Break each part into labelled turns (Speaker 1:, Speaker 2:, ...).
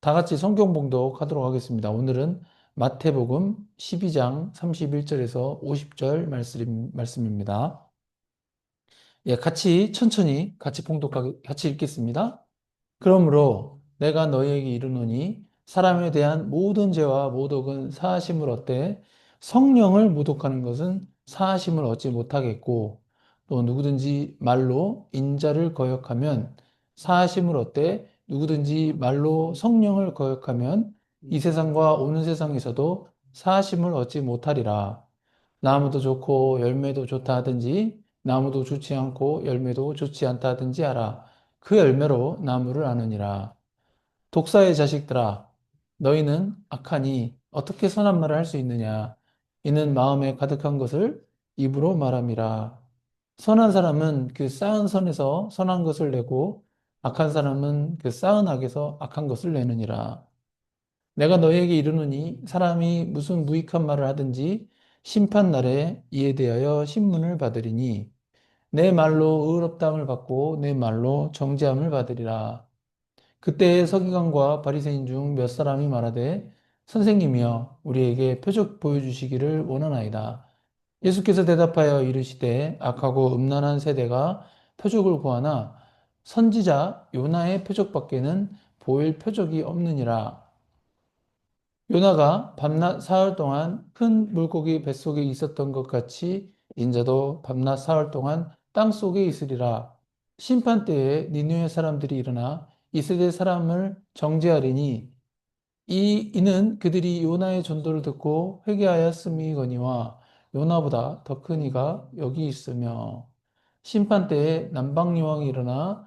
Speaker 1: 다 같이 성경 봉독하도록 하겠습니다. 오늘은 마태복음 12장 31절에서 50절 말씀입니다. 예, 같이 천천히 같이 봉독하게 같이 읽겠습니다. 그러므로 내가 너희에게 이르노니 사람에 대한 모든 죄와 모독은 사하심을 얻되 성령을 모독하는 것은 사하심을 얻지 못하겠고 또 누구든지 말로 인자를 거역하면 사하심을 얻되 누구든지 말로 성령을 거역하면 이 세상과 오는 세상에서도 사하심을 얻지 못하리라. 나무도 좋고 열매도 좋다 하든지 나무도 좋지 않고 열매도 좋지 않다 하든지 알아. 그 열매로 나무를 아느니라. 독사의 자식들아, 너희는 악하니 어떻게 선한 말을 할 수 있느냐? 이는 마음에 가득한 것을 입으로 말함이라. 선한 사람은 그 쌓은 선에서 선한 것을 내고 악한 사람은 그 쌓은 악에서 악한 것을 내느니라. 내가 너희에게 이르노니 사람이 무슨 무익한 말을 하든지 심판 날에 이에 대하여 신문을 받으리니 내 말로 의롭다함을 받고 내 말로 정죄함을 받으리라. 그때 서기관과 바리새인 중 몇 사람이 말하되 선생님이여 우리에게 표적 보여주시기를 원하나이다. 예수께서 대답하여 이르시되 악하고 음란한 세대가 표적을 구하나 선지자 요나의 표적밖에는 보일 표적이 없느니라. 요나가 밤낮 사흘 동안 큰 물고기 뱃속에 있었던 것 같이 인자도 밤낮 사흘 동안 땅 속에 있으리라. 심판 때에 니누의 사람들이 일어나 이 세대 사람을 정죄하리니 이 이는 그들이 요나의 전도를 듣고 회개하였음이거니와 요나보다 더 큰 이가 여기 있으며 심판 때에 남방 여왕이 일어나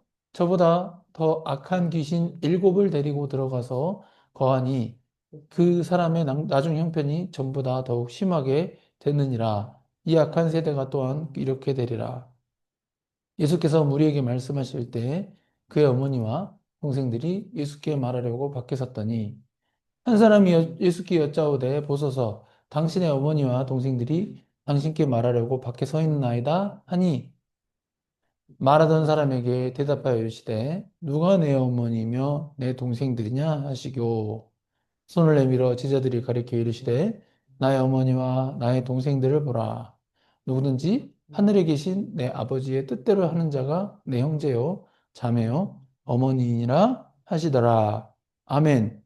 Speaker 1: 저보다 더 악한 귀신 일곱을 데리고 들어가서 거하니 그 사람의 나중 형편이 전보다 더욱 심하게 됐느니라. 이 악한 세대가 또한 이렇게 되리라. 예수께서 무리에게 말씀하실 때 그의 어머니와 동생들이 예수께 말하려고 밖에 섰더니 한 사람이 예수께 여짜오되 보소서. 당신의 어머니와 동생들이 당신께 말하려고 밖에 서 있나이다 하니 말하던 사람에게 대답하여 이르시되 누가 내 어머니며 내 동생들이냐 하시고 손을 내밀어 제자들이 가리켜 이르시되 나의 어머니와 나의 동생들을 보라 누구든지 하늘에 계신 내 아버지의 뜻대로 하는 자가 내 형제요, 자매요, 어머니이니라 하시더라. 아멘.